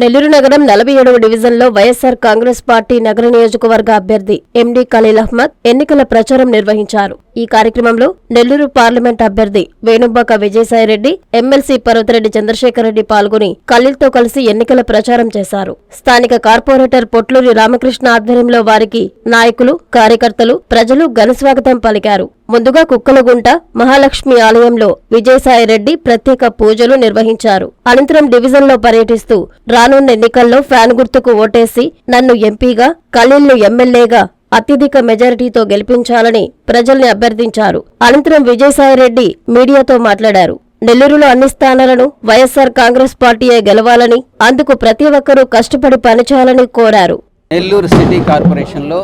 నెల్లూరు నగరం నలభై ఏడవ డివిజన్లో వైఎస్సార్ కాంగ్రెస్ పార్టీ నగర నియోజకవర్గ అభ్యర్థి ఎండి ఖలీల్ అహ్మద్ ఎన్నికల ప్రచారం నిర్వహించారు. ఈ కార్యక్రమంలో నెల్లూరు పార్లమెంట్ అభ్యర్థి వేణుబాక విజయసాయిరెడ్డి ఎమ్మెల్సీ పర్వతరెడ్డి చంద్రశేఖర్ రెడ్డి పాల్గొని కల్లిల్తో కలిసి ఎన్నికల ప్రచారం చేశారు. స్థానిక కార్పొరేటర్ పొట్లూరి రామకృష్ణ ఆధ్వర్యంలో వారికి నాయకులు కార్యకర్తలు ప్రజలు ఘనస్వాగతం పలికారు. ముందుగా కుక్కలగుంట మహాలక్ష్మి ఆలయంలో విజయసాయిరెడ్డి ప్రత్యేక పూజలు నిర్వహించారు. అనంతరం డివిజన్లో పర్యటిస్తూ రానున్న ఎన్నికల్లో ఫ్యాన్ గుర్తుకు ఓటేసి నన్ను ఎంపీగా ఖలీల్ను ఎమ్మెల్యేగా అత్యధిక మెజారిటీతో గెలిపించాలని ప్రజల్ని అభ్యర్థించారు. అనంతరం విజయసాయిరెడ్డి మీడియాతో మాట్లాడారు. నెల్లూరులో అన్ని స్థానాలను వైఎస్సార్ కాంగ్రెస్ పార్టీయే గెలవాలని అందుకు ప్రతి ఒక్కరూ కష్టపడి పనిచేయాలని కోరారు. నెల్లూరు సిటీ కార్పొరేషన్లో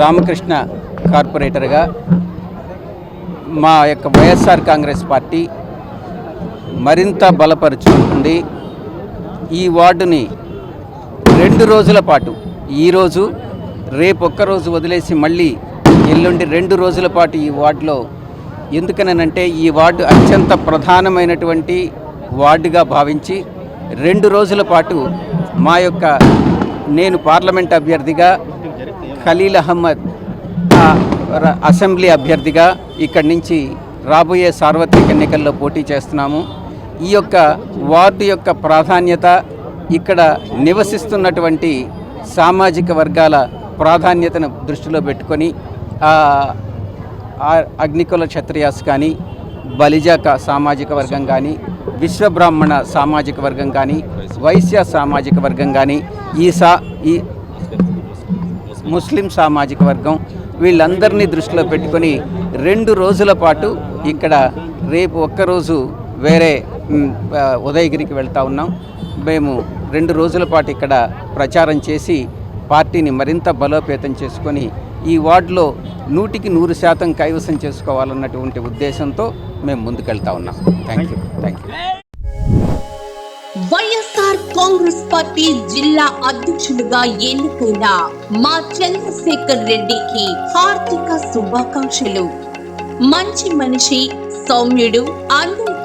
రామకృష్ణ కార్పొరేటర్గా మా యొక్క వైఎస్ఆర్ కాంగ్రెస్ పార్టీ మరింత బలపరుచుకుంటుంది. ఈ వార్డుని రెండు రోజుల పాటు ఈరోజు రేపు ఒక్కరోజు వదిలేసి మళ్ళీ ఎల్లుండి రెండు రోజుల పాటు ఈ వార్డులో. ఎందుకనంటే ఈ వార్డు అత్యంత ప్రధానమైనటువంటి వార్డుగా భావించి రెండు రోజుల పాటు మా యొక్క నేను పార్లమెంట్ అభ్యర్థిగా ఖలీల్ అహ్మద్ అసెంబ్లీ అభ్యర్థిగా ఇక్కడి నుంచి రాబోయే సార్వత్రిక ఎన్నికల్లో పోటీ చేస్తున్నాము. ఈ యొక్క వార్డు యొక్క ప్రాధాన్యత ఇక్కడ నివసిస్తున్నటువంటి సామాజిక వర్గాల ప్రాధాన్యతను దృష్టిలో పెట్టుకొని అగ్నికుల క్షత్రియాస్ కానీ బలిజ సామాజిక వర్గం కానీ విశ్వబ్రాహ్మణ సామాజిక వర్గం కానీ వైశ్య సామాజిక వర్గం కానీ ఈ సా ఈ ముస్లిం సామాజిక వర్గం వీళ్ళందరినీ దృష్టిలో పెట్టుకొని రెండు రోజుల పాటు ఇక్కడ రేపు ఒక్కరోజు వేరే ఉదయగిరికి వెళ్తా ఉన్నాం. మేము రెండు రోజుల పాటు ఇక్కడ ప్రచారం చేసి పార్టీని మరింత బలోపేతం చేసుకొని ఈ వార్డులో నూటికి నూరు శాతం కైవసం చేసుకోవాలన్నటువంటి ఉద్దేశంతో మేము ముందుకెళ్తా ఉన్నాం. Thank you thank you YSR congress party జిల్లా అధ్యక్షులుగా ఎన్నుకున్న మా చంద్రశేఖర్ రెడ్డికి హార్దిక శుభాకాంక్షలు. మంచి మనిషి సౌమ్యుడు